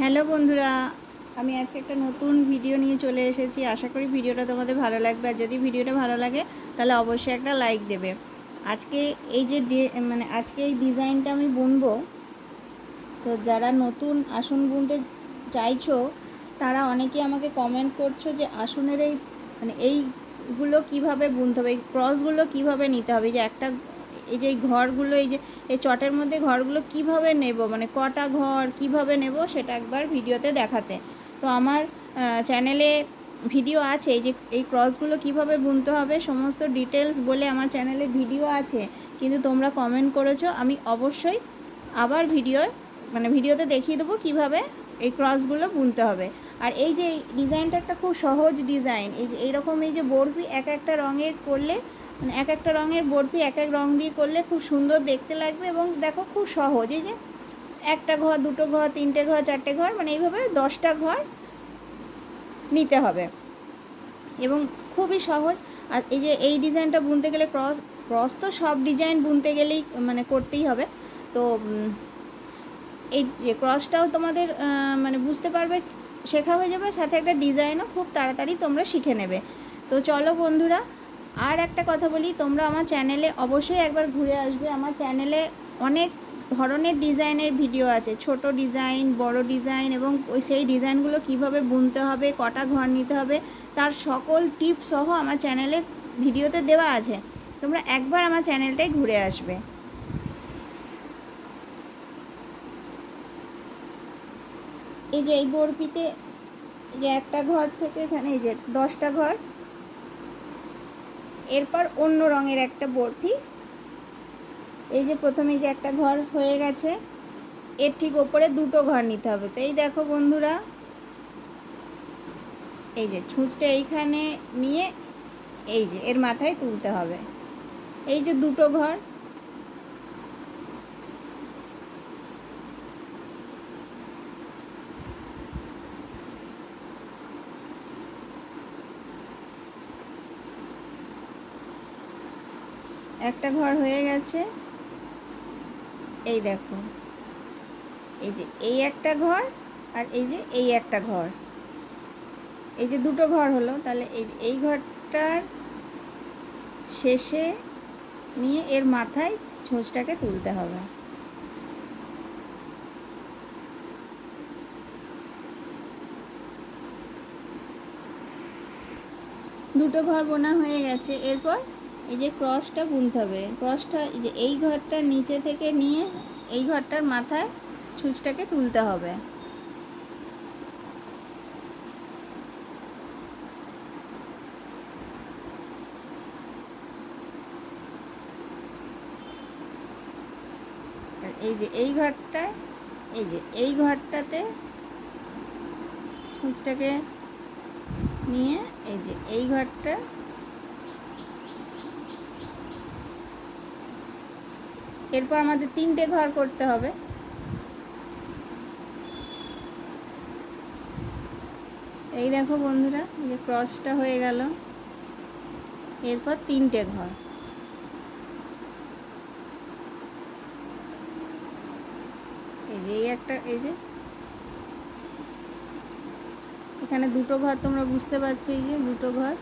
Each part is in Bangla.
হ্যালো বন্ধুরা, আমি আজকে একটা নতুন ভিডিও নিয়ে চলে এসেছি। আশা করি ভিডিওটা তোমাদের ভালো লাগবে। আর যদি ভিডিওটা ভালো লাগে, তাহলে অবশ্যই একটা লাইক দেবে। আজকে এই যে মানে আজকে এই ডিজাইনটা আমি বুনবো, তো যারা নতুন আসন বুনতে চাইছো, তারা অনেকে আমাকে কমেন্ট করছ যে আসনের এই মানে এইগুলো কীভাবে বুনতে হবে, এই ক্রসগুলো কীভাবে নিতে হবে? যে একটা এই যে এই ঘরগুলো, এই যে এই চটের মধ্যে ঘরগুলো কীভাবে নেব? মানে কটা ঘর কীভাবে নেব সেটা একবার ভিডিওতে দেখাতে। তো আমার চ্যানেলে ভিডিও আছে, এই যে এই ক্রসগুলো কীভাবে বুনতে হবে সমস্ত ডিটেলস বলে আমার চ্যানেলে ভিডিও আছে, কিন্তু তোমরা কমেন্ট করেছ, আমি অবশ্যই আবার ভিডিও মানে ভিডিওতে দেখিয়ে দেবো কীভাবে এই ক্রসগুলো বুনতে হবে। আর এই যে ডিজাইনটা একটা খুব সহজ ডিজাইন, এই যে এইরকম এই যে বরফি এক একটা রঙের করলে মানে এক একটা রঙের বরফি এক এক রঙ দিয়ে করলে খুব সুন্দর দেখতে লাগবে এবং দেখো খুব সহজ। এই যে একটা ঘর, দুটো ঘর, তিনটে ঘর, চারটে ঘর মানে এইভাবে দশটা ঘর নিতে হবে। এবং খুবই সহজ। আর এই যে এই ডিজাইনটা বুনতে গেলে ক্রস ক্রস তো সব ডিজাইন বুনতে গেলেই মানে করতেই হবে। তো এই যে ক্রসটাও তোমাদের মানে বুঝতে পারবে, শেখা হয়ে যাবে, সাথে একটা ডিজাইনও খুব তাড়াতাড়ি তোমরা শিখে নেবে। তো চলো বন্ধুরা আর একটা কথা বলি, তোমরা আমার চ্যানেলে অবশ্যই একবার ঘুরে আসবে। আমার চ্যানেলে অনেক ধরনের ডিজাইনের ভিডিও আছে। ছোট ডিজাইন, বড় ডিজাইন এবং সেই ডিজাইনগুলো কীভাবে বুনতে হবে, কটা ঘর নিতে হবে, তার সকল টিপ সহ আমার চ্যানেলে ভিডিওতে দেওয়া আছে। তোমরা একবার আমার চ্যানেলটাই ঘুরে আসবে। এই যে এই বরফিতে এই যে একটা ঘর থেকে এখানে এই যে দশটা ঘর এরপর অন্য রঙের একটা বরফি। এই যে প্রথমে যে একটা ঘর হয়ে গেছে, এর ঠিক ওপরে দুটো ঘর নিতে হবে। তো এই দেখো বন্ধুরা, এই যে ছুঁচটা এইখানে নিয়ে এই যে এর মাথায় তুলতে হবে। এই যে দুটো ঘর একটা ঘর হয়ে গেছে। এই দেখো। এই যে এই একটা ঘর আর এই যে এই একটা ঘর। এই যে দুটো ঘর হলো, তাহলে এই যে এই ঘরটার শেষে নিয়ে এর মাথায় ছোঁচটাকে তুলতে হবে। দুটো ঘর বোনা হয়ে গেছে। এরপর এই যে ক্রসটা বুনতে হবে। ক্রসটা এই যে এই ঘরটার নিচে থেকে নিয়ে এই ঘরটার মাথায় ছুঁচটাকে তুলতে হবে। এই যে এই ঘরটায়, এই যে এই ঘরটাতে ছুঁচটাকে নিয়ে এই যে এই ঘরটা এরপর আমাদের তিনটে ঘর করতে হবে। এই দেখো বন্ধুরা যে ক্রসটা হয়ে গেল। এরপর তিনটে ঘর। এই যে, এই একটা, এই যে। এখানে দুটো ঘর তোমরা বুঝতে পারছ, এই যে দুটো ঘর।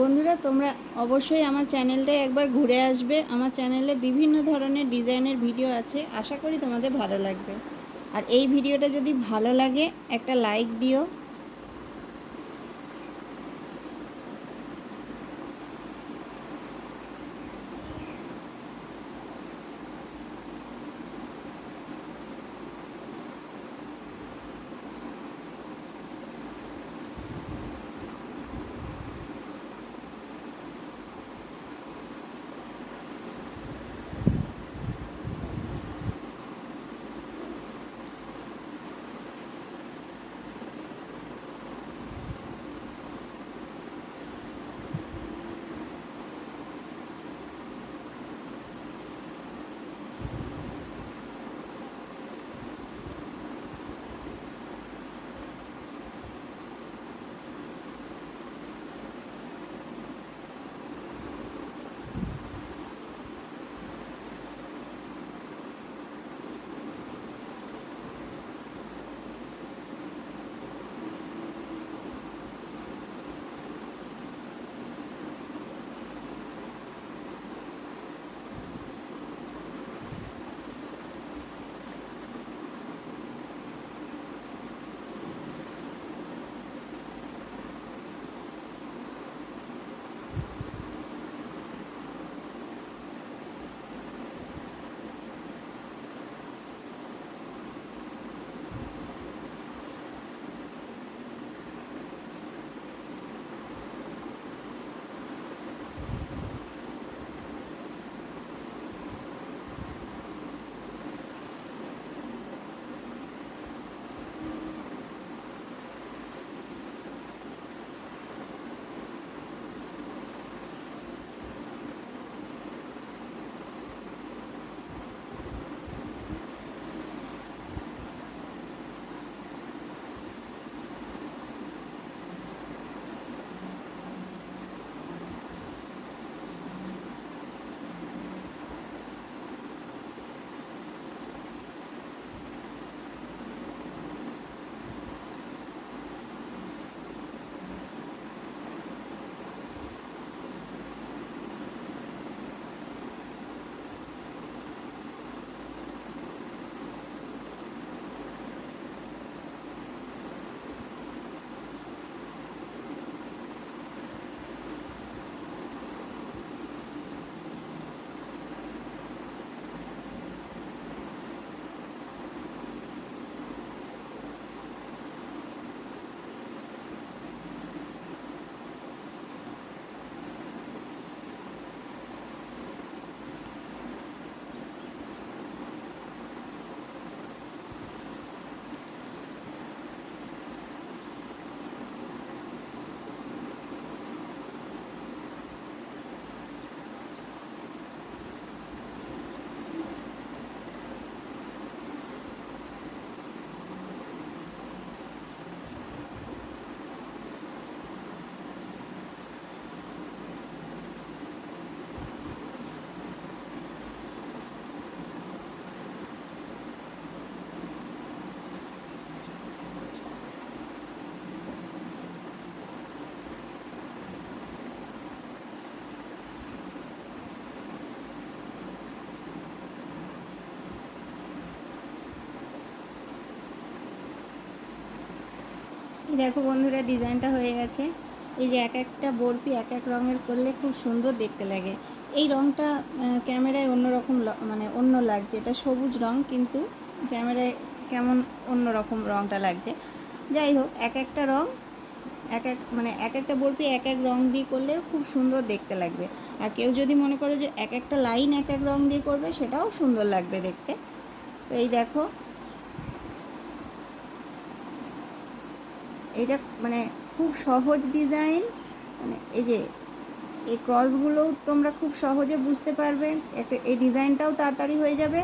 বন্ধুরা, তোমরা অবশ্যই আমার চ্যানেলটায় একবার ঘুরে আসবে। আমার চ্যানেলে বিভিন্ন ধরনের ডিজাইনের ভিডিও আছে। আশা করি তোমাদের ভালো লাগবে। আর এই ভিডিওটা যদি ভালো লাগে, একটা লাইক দিও। দেখো বন্ধুরা, ডিজাইনটা হয়ে গেছে। এই যে এক একটা বরফি এক এক রঙের করলে খুব সুন্দর দেখতে লাগে। এই রঙটা ক্যামেরায় অন্যরকম মানে অন্য লাগছে। এটা সবুজ রং, কিন্তু ক্যামেরায় কেমন অন্য রকম রঙটা লাগছে। যাই হোক, এক একটা রং, এক এক মানে এক একটা বরফি এক এক রং দিয়ে করলে খুব সুন্দর দেখতে লাগবে। আর কেউ যদি মনে করে যে এক একটা লাইন এক এক রং দিয়ে করবে, সেটাও সুন্দর লাগবে দেখতে। তো এই দেখো এটা মানে খুব সহজ ডিজাইন মানে এই যে এই ক্রসগুলোও তোমরা খুব সহজে বুঝতে পারবে, একটা এই ডিজাইনটাও তাড়াতাড়ি হয়ে যাবে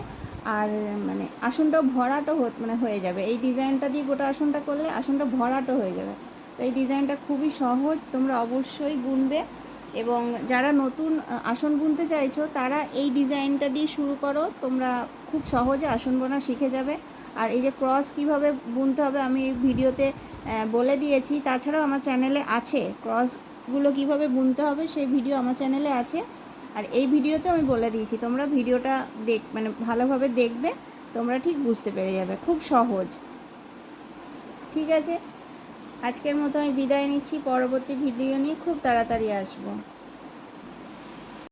আর মানে আসনটাও ভরাটও মানে হয়ে যাবে। এই ডিজাইনটা দিয়ে গোটা আসনটা করলে আসনটা ভরাটও হয়ে যাবে। তো এই ডিজাইনটা খুবই সহজ, তোমরা অবশ্যই বুনবে এবং যারা নতুন আসন বুনতে চাইছো, তারা এই ডিজাইনটা দিয়ে শুরু করো, তোমরা খুব সহজে আসন বোনা শিখে যাবে। আর এই যে ক্রস কীভাবে বুনতে হবে আমি এই ভিডিওতে বলে দিয়েছি। তাছাড়াও আমার চ্যানেলে আছে। ক্রসগুলো কীভাবে বুনতে হবে সেই ভিডিও আমার চ্যানেলে আছে। আর এই ভিডিওতে আমি বলে দিয়েছি, তোমরা ভিডিওটা দেখ মানে ভালোভাবে দেখবে, তোমরা ঠিক বুঝতে পেরে যাবে। খুব সহজ। ঠিক আছে? আজকের মতো আমি বিদায় নিচ্ছি। পরবর্তী ভিডিও নিয়ে খুব তাড়াতাড়ি আসব।